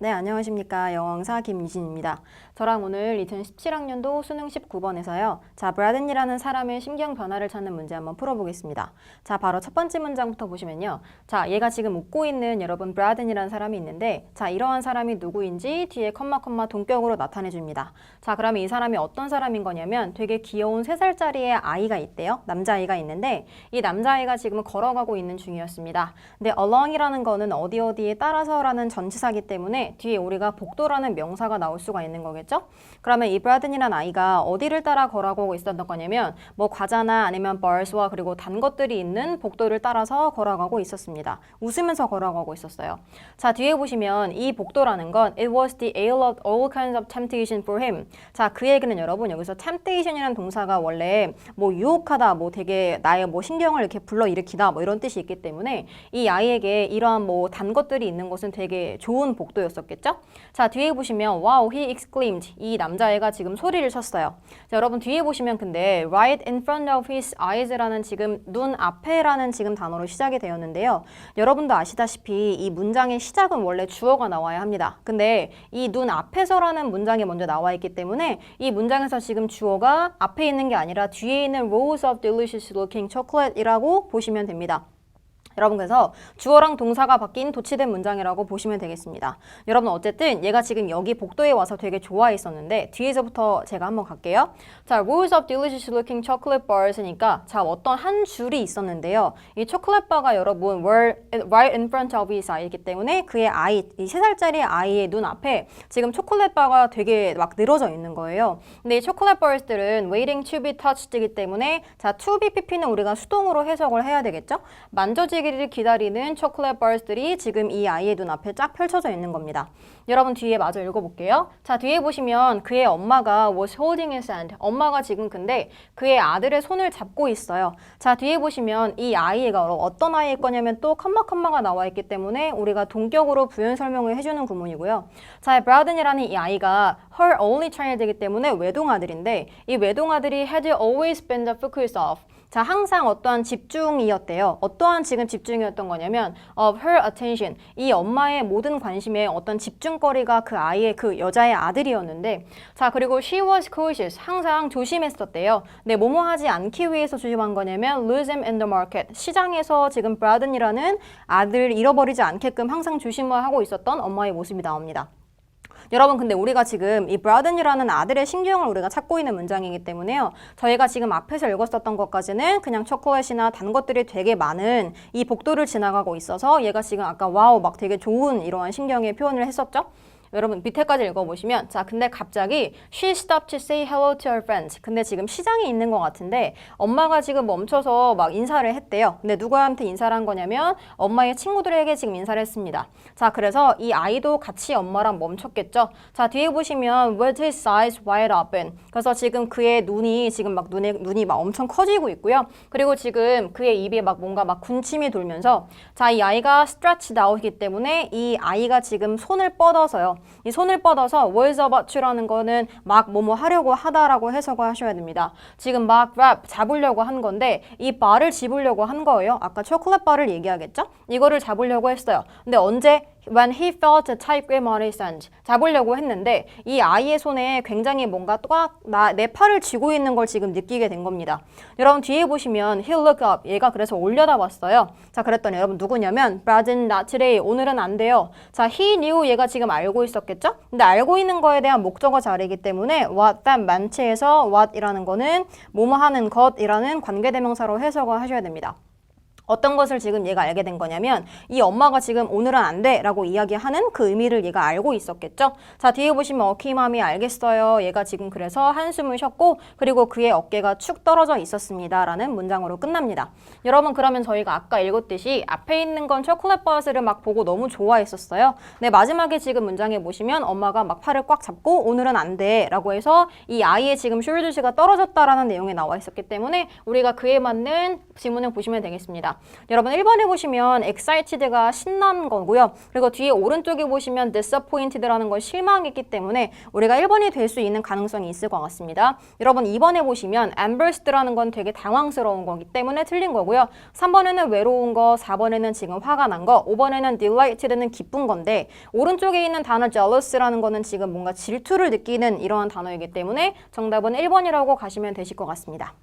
네, 안녕하십니까. 영어왕사 김유진입니다. 저랑 오늘 2017학년도 수능 19번에서요. 자, 브라든이라는 사람의 심경 변화를 찾는 문제 한번 풀어보겠습니다. 자, 바로 첫 번째 문장부터 보시면요. 자, 얘가 지금 웃고 있는 여러분 브라든이라는 사람이 있는데 자, 이러한 사람이 누구인지 뒤에 컴마 컴마 동격으로 나타내 줍니다. 자, 그러면 이 사람이 어떤 사람인 거냐면 되게 귀여운 3살짜리의 아이가 있대요. 남자아이가 있는데 이 남자아이가 지금 걸어가고 있는 중이었습니다. 근데 along이라는 거는 어디 어디에 따라서라는 전치사기 때문에 뒤에 우리가 복도라는 명사가 나올 수가 있는 거겠죠? 그러면 이 브라든이라는 아이가 어디를 따라 걸어가고 있었던 거냐면 뭐 과자나 아니면 bars와 그리고 단 것들이 있는 복도를 따라서 걸어가고 있었습니다. 웃으면서 걸어가고 있었어요. 자, 뒤에 보시면 이 복도라는 건 it was the ale of all kinds of temptation for him. 자, 그 얘기는 여러분 여기서 temptation이라는 동사가 원래 뭐 유혹하다, 뭐 되게 나의 뭐 신경을 이렇게 불러일으키다 뭐 이런 뜻이 있기 때문에 이 아이에게 이러한 뭐 단 것들이 있는 것은 되게 좋은 복도였 었겠죠? 자, 뒤에 보시면 wow, he exclaimed. 이 남자애가 지금 소리를 쳤어요. 자, 여러분 뒤에 보시면 근데 right in front of his eyes라는 지금 눈 앞에라는 지금 단어로 시작이 되었는데요. 여러분도 아시다시피 이 문장의 시작은 원래 주어가 나와야 합니다. 근데 이 눈 앞에서라는 문장이 먼저 나와 있기 때문에 이 문장에서 지금 주어가 앞에 있는 게 아니라 뒤에 있는 rows of delicious looking chocolate이라고 보시면 됩니다. 여러분 그래서 주어랑 동사가 바뀐 도치된 문장이라고 보시면 되겠습니다. 여러분 어쨌든 얘가 지금 여기 복도에 와서 되게 좋아했었는데 뒤에서부터 제가 한번 갈게요. 자, rows of delicious looking chocolate bars니까 자 어떤 한 줄이 있었는데요. 이 초콜릿 바가 여러분 were right in front of his eye이기 때문에 그의 아이 이 세 살짜리 아이의 눈 앞에 지금 초콜릿 바가 되게 막 늘어져 있는 거예요. 근데 이 초콜릿 bars들은 waiting to be touched이기 때문에 자 to be pp는 우리가 수동으로 해석을 해야 되겠죠? 만져지기 를 기다리는 초콜릿 바스들이 지금 이 아이의 눈앞에 쫙 펼쳐져 있는 겁니다. 여러분 뒤에 마저 읽어볼게요. 자 뒤에 보시면 그의 엄마가 was holding his hand. 엄마가 지금 근데 그의 아들의 손을 잡고 있어요. 자 뒤에 보시면 이 아이가 어떤 아이일 거냐면 또 컴마 컴마가 나와 있기 때문에 우리가 동격으로 부연 설명을 해주는 구문이고요. 자 브라든이라는 이 아이가 her only child이기 때문에 외동 아들인데 이 외동 아들이 had always been the focus of 자, 항상 어떠한 집중이었대요. 어떠한 지금 집중이었던 거냐면 of her attention. 이 엄마의 모든 관심에 어떤 집중거리가 그 아이의 그 여자의 아들이었는데 자, 그리고 she was cautious. 항상 조심했었대요. 네, 뭐뭐 하지 않기 위해서 조심한 거냐면 lose him in the market. 시장에서 지금 브라든이라는 아들 잃어버리지 않게끔 항상 조심을 하고 있었던 엄마의 모습이 나옵니다. 여러분 근데 우리가 지금 이 브라든이라는 아들의 신경을 우리가 찾고 있는 문장이기 때문에요. 저희가 지금 앞에서 읽었었던 것까지는 그냥 초콜릿이나 단 것들이 되게 많은 이 복도를 지나가고 있어서 얘가 지금 아까 와우 막 되게 좋은 이러한 신경의 표현을 했었죠. 여러분 밑에까지 읽어보시면 자 근데 갑자기 she stopped to say hello to her friends. 근데 지금 시장에 있는 것 같은데 엄마가 지금 멈춰서 막 인사를 했대요. 근데 누구한테 인사를 한 거냐면 엄마의 친구들에게 지금 인사를 했습니다. 자 그래서 이 아이도 같이 엄마랑 멈췄겠죠? 자 뒤에 보시면 with his eyes wide open. 그래서 지금 그의 눈이 지금 막 눈에 눈이 막 엄청 커지고 있고요. 그리고 지금 그의 입에 막 뭔가 막 군침이 돌면서 자 이 아이가 stretched out이기 때문에 이 아이가 지금 손을 뻗어서요 이 손을 뻗어서 was about to라는 거는 막 뭐뭐 하려고 하다라고 해석을 하셔야 됩니다. 지금 막 grab 잡으려고 한 건데 이 바를 집으려고 한 거예요. 아까 초콜릿 바를 얘기하겠죠? 이거를 잡으려고 했어요. 근데 언제 when he felt a tight grip on his hand 잡으려고 했는데 이 아이의 손에 굉장히 뭔가 꽉내 팔을 쥐고 있는 걸 지금 느끼게 된 겁니다. 여러분 뒤에 보시면 he looked up 얘가 그래서 올려다봤어요. 자 그랬더니 여러분 누구냐면 Brad not today 오늘은 안 돼요. 자 he knew 얘가 지금 알고 있었겠죠? 근데 알고 있는 거에 대한 목적어 자리이기 때문에 what that 만체에서 what이라는 거는 뭐뭐 하는 것이라는 관계대명사로 해석을 하셔야 됩니다. 어떤 것을 지금 얘가 알게 된 거냐면 이 엄마가 지금 오늘은 안 돼 라고 이야기하는 그 의미를 얘가 알고 있었겠죠? 자 뒤에 보시면 어키맘이 알겠어요. 얘가 지금 그래서 한숨을 쉬었고 그리고 그의 어깨가 축 떨어져 있었습니다 라는 문장으로 끝납니다. 여러분 그러면 저희가 아까 읽었듯이 앞에 있는 건 초콜릿 버스를 막 보고 너무 좋아했었어요. 네 마지막에 지금 문장에 보시면 엄마가 막 팔을 꽉 잡고 오늘은 안 돼. 라고 해서 이 아이의 지금 숄드시가 떨어졌다라는 내용이 나와 있었기 때문에 우리가 그에 맞는 지문을 보시면 되겠 여러분 1번에 보시면 excited가 신난 거고요. 그리고 뒤에 오른쪽에 보시면 disappointed라는 건 실망했기 때문에 우리가 1번이 될 수 있는 가능성이 있을 것 같습니다. 여러분 2번에 보시면 embarrassed라는 건 되게 당황스러운 거기 때문에 틀린 거고요. 3번에는 외로운 거, 4번에는 지금 화가 난 거, 5번에는 delighted는 기쁜 건데 오른쪽에 있는 단어 jealous라는 거는 지금 뭔가 질투를 느끼는 이러한 단어이기 때문에 정답은 1번이라고 가시면 되실 것 같습니다.